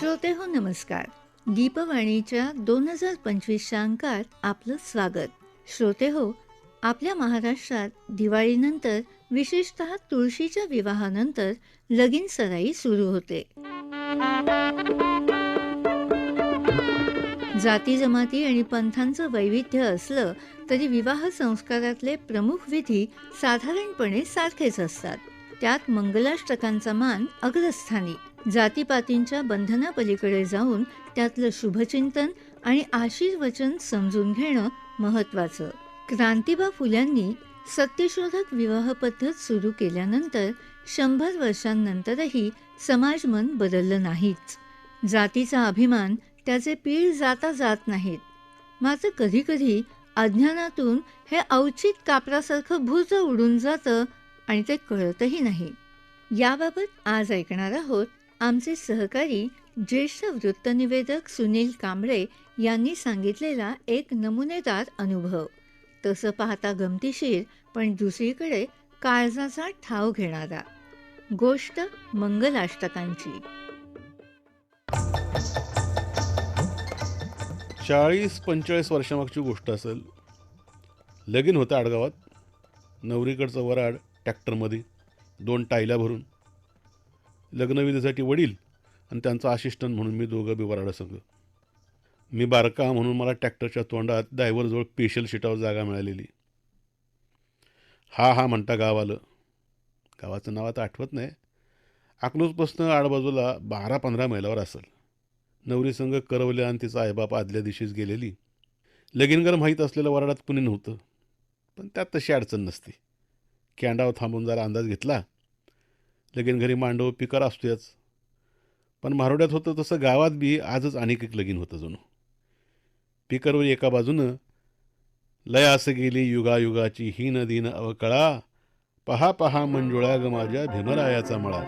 श्रोते हो नमस्कार. दीपवाणीच्या दोन हजार पंचवीसच्या अंकात आपलं स्वागत. श्रोते हो आपल्या महाराष्ट्रात दिवाळीनंतर विशेषत तुळशीच्या विवाहानंतर लगीन सराई सुरू होते. जाती जमाती आणि पंथांचं वैविध्य असलं तरी विवाह संस्कारातले प्रमुख विधी साधारणपणे सारखेच असतात. त्यात मंगलाष्टकांचा मान अग्रस्थानी. जातीपातींच्या बंधनापलीकडे जाऊन त्यातलं शुभचिंतन आणि आशीर्वचन समजून घेणं महत्वाचं क्रांतिबा फुल्यांनी सत्यशोधक विवाह पद्धत सुरू केल्यानंतर शंभर वर्षांनंतरही समाजमन बदललं नाहीच. जातीचा अभिमान त्याचे पीळ जाता जात नाहीत. मात्र कधीकधी अज्ञानातून हे औचित कापरासारखं भुज उडून जातं आणि ते कळतही नाही. याबाबत आज ऐकणार आहोत आमचे सहकारी ज्येष्ठ वृत्तनिवेदक सुनील कांबळे यांनी सांगितलेला एक नमुनेदार अनुभव. तसं पाहता गमतीशीर पण दुसरीकडे काळजाचा ठाव घेणारा. गोष्ट मंगलाष्टकांची. चाळीस पंचेचाळीस वर्षामागची गोष्ट असेल. लगीन होतं आडगावात. नवरीकडचं वराड ट्रॅक्टरमध्ये. दोन टायल्या भरून. लग्नविधीसाठी वडील आणि त्यांचा असिस्टंट म्हणून मी दोघं बी संघ. मी बारका म्हणून मला ट्रॅक्टरच्या तोंडात डायव्हरजवळ पेशल शिटावर जागा मिळालेली. हा हा म्हणता गाव आलं गावाचं नाव आता आठवत नाही. अकलूजपासनं आडबाजूला बारा पंधरा मैलावर असेल. नवरी संघ करवल्या आणि तिचा आईबाप आदल्या दिवशीच गेलेली. लगीनगर माहीत असलेलं वराडात कुणी नव्हतं. पण त्यात तशी अडचण नसते. कॅन्डावर थांबून जरा अंदाज घेतला. लगीन घरी मांडव पिकर असतोच पण मारोड्यात होतं तसं गावात बी आजच अनेक एक लगीन होतं जणू पिकरवर एका बाजूनं लय असं गेली युगायुगाची ही नदीन अवकळा पहा पहा मंजुळा ग माझ्या भीमरायाचा मळा.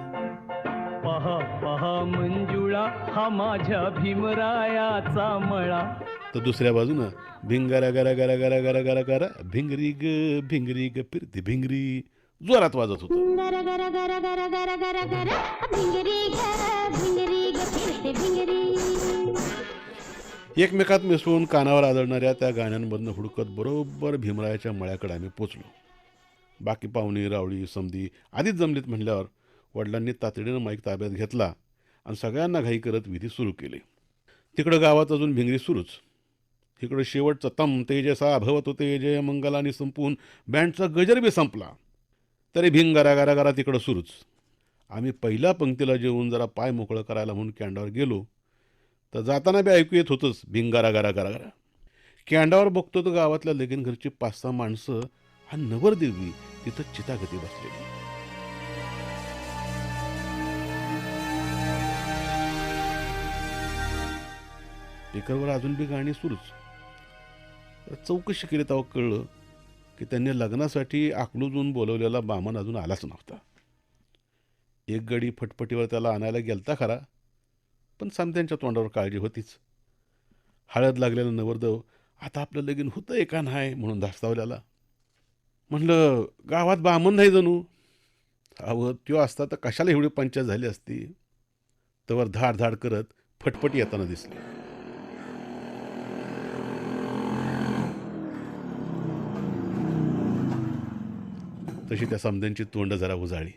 पहा पहा मंजुळा हा माझ्या भीमरायाचा मळा. तर दुसऱ्या बाजूनं भिंगारा गरा गरा गरा गरा गरा गरा भिंगरी ग भिंगरी ग फिरती भिंगरी. जोरात वाजत होतं. एकमेकात मिसळून कानावर आदळणाऱ्या त्या गाण्यांमधनं हुडकत बरोबर भीमरायाच्या मळ्याकडे आम्ही पोचलो. बाकी पाहुणी रावळी समधी आधीच जमलीत म्हणल्यावर वडिलांनी तातडीनं माईक ताब्यात घेतला आणि सगळ्यांना घाई करत विधी सुरू केले. तिकडं गावात अजून भिंगरी सुरूच. इकडं शेवटचं तम तेजसा भवत होते जय मंगलानी संपून बँडचा गजर बी संपला. तरी भिंगारा गरा गरा तिकडं सुरूच. आम्ही पहिल्या पंक्तीला जेवून जरा पाय मोकळं करायला म्हणून कॅन्डावर गेलो तर जाताना बी ऐकू येत होतंच भिंगारा गरा गरा गरा कॅन्डावर बघतो तर गावातल्या लगीन घरची पाच सहा माणसं हा नवरदेवी तिथं चितागती बसलेली. स्पीकरवर अजून बी गाणी सुरूच. चौकशी केली तेव्हा कळलं की त्यांनी लग्नासाठी आकलूजून बोलवलेला बामण अजून आलाच नव्हता. एक गडी फटफटीवर त्याला आणायला गेलता खरा पण समत्यांच्या तोंडावर काळजी होतीच. हळद लागलेलं नवरदेव आता आपलं लगीन होतं का नाही? म्हणून धास्तावल्याला. म्हणलं गावात बामण नाही जणू. अहो त्यो असता तर कशाला एवढी पंचायत झाली असती? तवर धाड धाड करत फटफटी येताना दिसली. तशी त्या समध्यांची तोंड जरा उजाळी.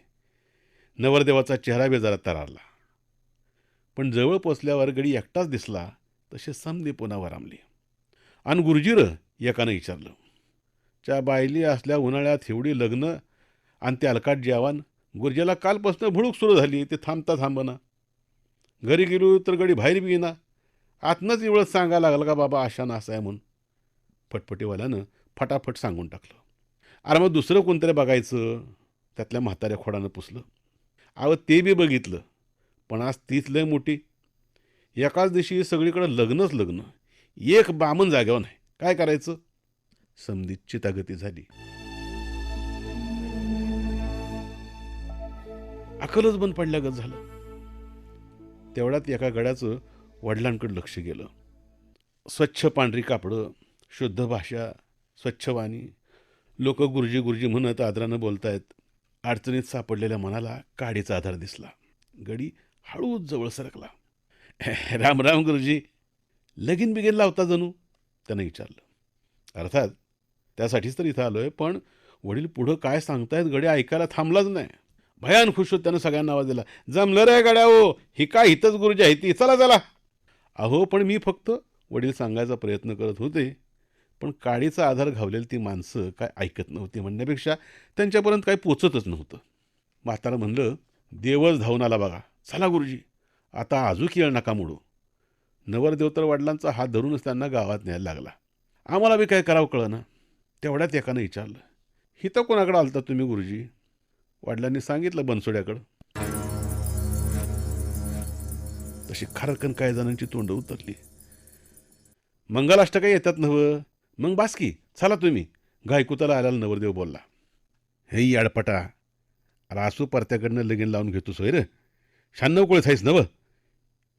नवरदेवाचा चेहरा बी जरा तरारला. पण जवळ पोचल्यावर गडी एकटाच दिसला तसे समदे पुन्हा वरामली आणि गुरुजीर एकानं विचारलं च्या बायली असल्या उन्हाळ्यात एवढी लग्न आणि ते अलकाट जेवण गुरुजीला कालपासून भुळूक सुरू झाली ते थांबता थांबना. घरी गेलो तर गडी बाहेर बी येईना. आतनंच एवढंच सांगा लागलं का बाबा आशानं नासा आहे म्हणून. फटफटीवाल्यानं फटाफट सांगून टाकलं. अरे मग दुसरं कोणतरी बघायचं? त्यातल्या म्हाताऱ्या खोडानं पुसलं. अहो ते बी बघितलं. पण आज तीच लय मोठी. एकाच दिवशी सगळीकडं लग्नच लग्न. एक बामण जाग्यावर नाही. काय करायचं? समधीत चितागती झाली. अकलच बंद पडल्यागत झालं. तेवढ्यात एका गड्याचं वडिलांकडे लक्ष गेलं. स्वच्छ पांढरी कापडं शुद्ध भाषा स्वच्छ वाणी लोक गुरुजी गुरुजी म्हणत आदरानं बोलतायत. अडचणीत सापडलेल्या मनाला काडीचा आधार दिसला. गडी हळूच जवळ सरकला. राम राम गुरुजी. लगीन बिगीन लावता जणू त्यानं विचारलं. अर्थात त्यासाठीच तर इथं आलो आहे पण वडील पुढं काय सांगतायत गडे ऐकायला थांबलाच नाही. भयान खुश होत त्यानं सगळ्यांना आवाज दिला. जमलं रे गड्या हो ही काय हितच गुरुजी आहे ती चला चला. अहो पण मी फक्त वडील सांगायचा प्रयत्न करत होते. पण काडीचा आधार घावलेली ती माणसं काय ऐकत नव्हती म्हणण्यापेक्षा त्यांच्यापर्यंत काही पोचतच नव्हतं. म्हातारं म्हणलं देवच धावून आला बघा. चला गुरुजी. आता आजूक येळ नका मोडू. नवरदेव तर वडिलांचा हात धरूनच त्यांना गावात न्यायला लागला. आम्हाला बी काय करावं कळना. तेवढ्यात एकानं विचारलं हिथं कोणाकडं आलता तुम्ही गुरुजी? वडिलांनी सांगितलं बनसोड्याकडं. तशी खारकन काय जणांची तोंड उतरली. मंगलाष्ट काही येतात नवं मग बासकी चला तुम्ही. गायकुताला आल्याला नवरदेव बोलला हे याडपटा रासू परत्याकडनं लगीन लावून घेतो सोय रे. शहाण्णव कोळीत आहेस नवं.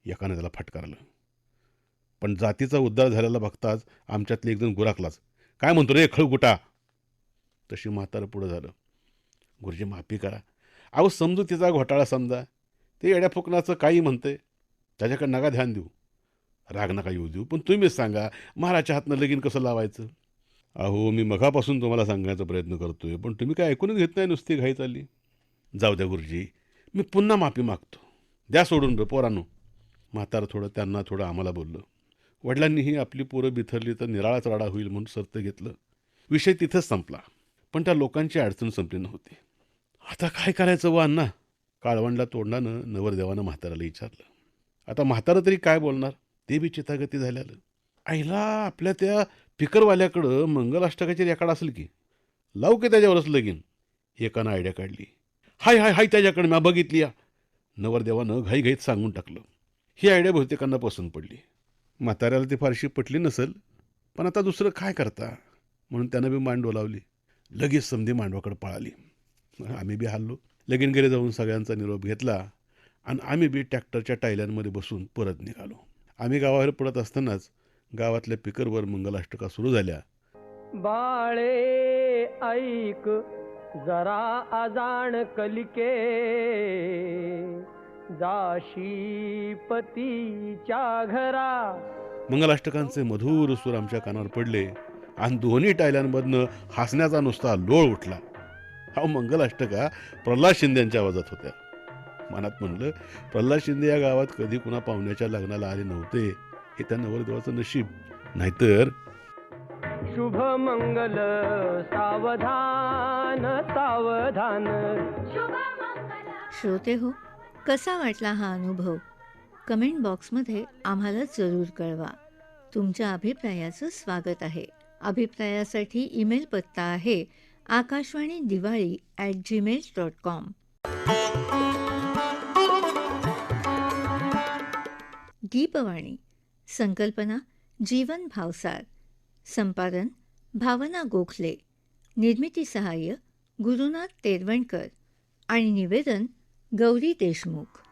एकानं त्याला फटकारलं. पण जातीचा उद्धार झालेला बघताच आमच्यातले एकदम गुराकलाच काय म्हणतो रे खळगुटा तशी म्हातारं पुढं झालं. गुरुजी माफी करा. अहो समजू तिचा घोटाळा समजा. ते येड्या फुकणाचं काही म्हणते त्याच्याकडे नका ध्यान देऊ. राग नका येऊ देऊ. पण तुम्हीच सांगा महाराजच्या हातनं लगीन कसं लावायचं? अहो मी मघापासून तुम्हाला सांगायचा प्रयत्न करतोय पण तुम्ही काय ऐकूनच घेत नाही नुसती घाई चालली जाऊ द्या गुरुजी मी पुन्हा माफी मागतो. द्या सोडून रे पोरांनो. म्हातारं थोडं त्यांना थोडं आम्हाला बोललं. वडिलांनीही आपली पोरं बिथरली तर निराळाच राडा होईल म्हणून सर्त घेतलं. विषय तिथंच संपला. पण त्या लोकांची अडचण संपली नव्हती. आता काय करायचं व अण्णा? काळवंडला तोंडानं नवरदेवानं म्हाताराला विचारलं. आता म्हातारं तरी काय बोलणार? ते बी चितागती झाल्यालं. आईला आपल्या त्या पिकरवाल्याकडं मंगलाष्टकाची रेकॉर्ड असेल की लावू की त्याच्यावरच लगीन? एकानं आयडिया काढली. हाय हाय हाय त्याच्याकडे मी बघितली या. नवरदेवानं घाईघाईत सांगून टाकलं. ही आयडिया बहुतेकांना पसंत पडली. म्हाताऱ्याला ती फारशी पटली नसेल पण आता दुसरं काय करता? म्हणून त्यानं बी मांड डोलावली लगेच संधी मांडवाकडे पळाली. आम्ही बी हल्लो लगीन गेले जाऊन सगळ्यांचा निरोप घेतला आणि आम्ही बी ट्रॅक्टरच्या टायल्यांमध्ये बसून परत निघालो. आम्ही गावावर पडत असतानाच गावातल्या पिकरवर मंगलाष्टका सुरू झाल्या. बाळे ऐक जरा अजाण कलिके. जाशी पतीच्या घरा. मंगलाष्टकांचे मधुर सूर आमच्या कानावर पडले आणि दोन्ही टायल्यांमधनं हसण्याचा नुसता लोळ उठला. हा मंगलाष्टका प्रल्हाद शिंदेच्या आवाजात होत्या. मनात म्हणलं प्रल्हाद शिंदे या गावात कधी कुणा पाहुण्याच्या लग्नाला आले नव्हते. हे त्या नवरदेवाचं नशीब. नाहीतर शुभ मंगल सावधान सावधान. श्रोते हो कसा वाटला हा अनुभव? कमेंट बॉक्समध्ये आम्हाला जरूर कळवा. तुमच्या अभिप्रायाचं स्वागत आहे. अभिप्रायासाठी ईमेल पत्ता आहे Akashvani Diwali at Gmail dot com Deepvani संकल्पना जीवन भावसार संपादन भावना गोखले निर्मिती सहाय्य गुरुनाथ तेरवणकर आणि निवेदन गौरी देशमुख.